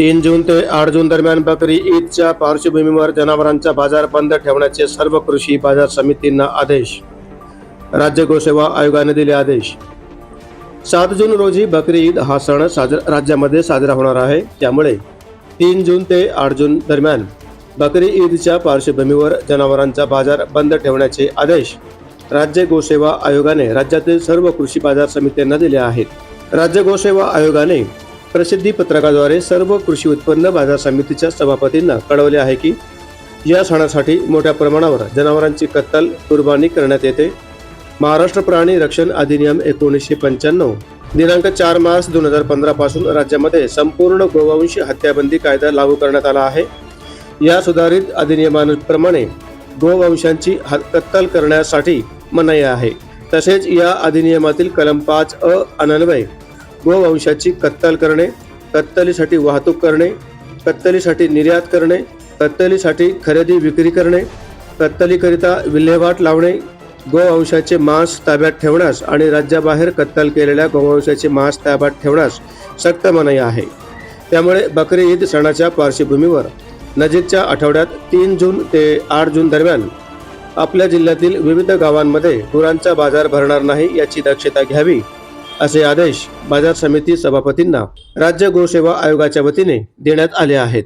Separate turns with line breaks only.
तीन जून ते आठ जून दरम्यान बकरी ईदच्या पार्श्वभूमीवर जनावरांचा बाजार बंद ठेवण्याचे सर्व कृषी बाजार समितींना आदेश. राज्य गोसेवा आयोगाने दिले आदेश. सात जून रोजी बकरी ईद हा सण साजरा राज्यामध्ये साजरा होणार आहे. त्यामुळे तीन जून ते आठ जून दरम्यान बकरी ईदच्या पार्श्वभूमीवर जनावरांचा बाजार बंद ठेवण्याचे आदेश राज्य गोसेवा आयोगाने राज्यातील सर्व कृषी बाजार समित्यांना दिले आहेत. राज्य गोसेवा आयोगाने प्रसिद्धी पत्रकाद्वारे सर्व कृषी उत्पन्न बाजार समितीच्या सभापतींना कळवले आहे की या सणासाठी मोठ्या प्रमाणावर जनावरांची कत्तल कुर्बानी करण्यात येते. महाराष्ट्र प्राणी रक्षण अधिनियम एकोणीसशे पंच्याण्णव दिनांक चार मार्च दोन हजार पंधरापासून राज्यामध्ये संपूर्ण गोवंश हत्याबंदी कायदा लागू करण्यात आला आहे. या सुधारित अधिनियमाप्रमाणे गोवंशांची कत्तल करण्यासाठी मनाई आहे. तसेच या अधिनियमातील कलम पाच अ अनन्वय गोवंशाची कत्तल करणे कत्तलीसाठी वाहतूक करणे कत्तलीसाठी निर्यात करणे कत्तलीसाठी खरेदी विक्री करणे कत्तलीकरिता विल्हेवाट लावणे गोवंशाचे मांस ताब्यात ठेवण्यास आणि राज्याबाहेर कत्तल केलेल्या गोवंशाचे मांस ताब्यात ठेवण्यास सक्त मनाई आहे. त्यामुळे बकरी ईद सणाच्या पार्श्वभूमीवर नजीकच्या आठवड्यात तीन जून ते आठ जून दरम्यान आपल्या जिल्ह्यातील विविध गावांमध्ये गुरांचा बाजार भरणार नाही याची दक्षता घ्यावी असे आदेश बाजार समिती सभापतींना राज्य गोसेवा आयोगाच्या वतीने देण्यात आले आहेत.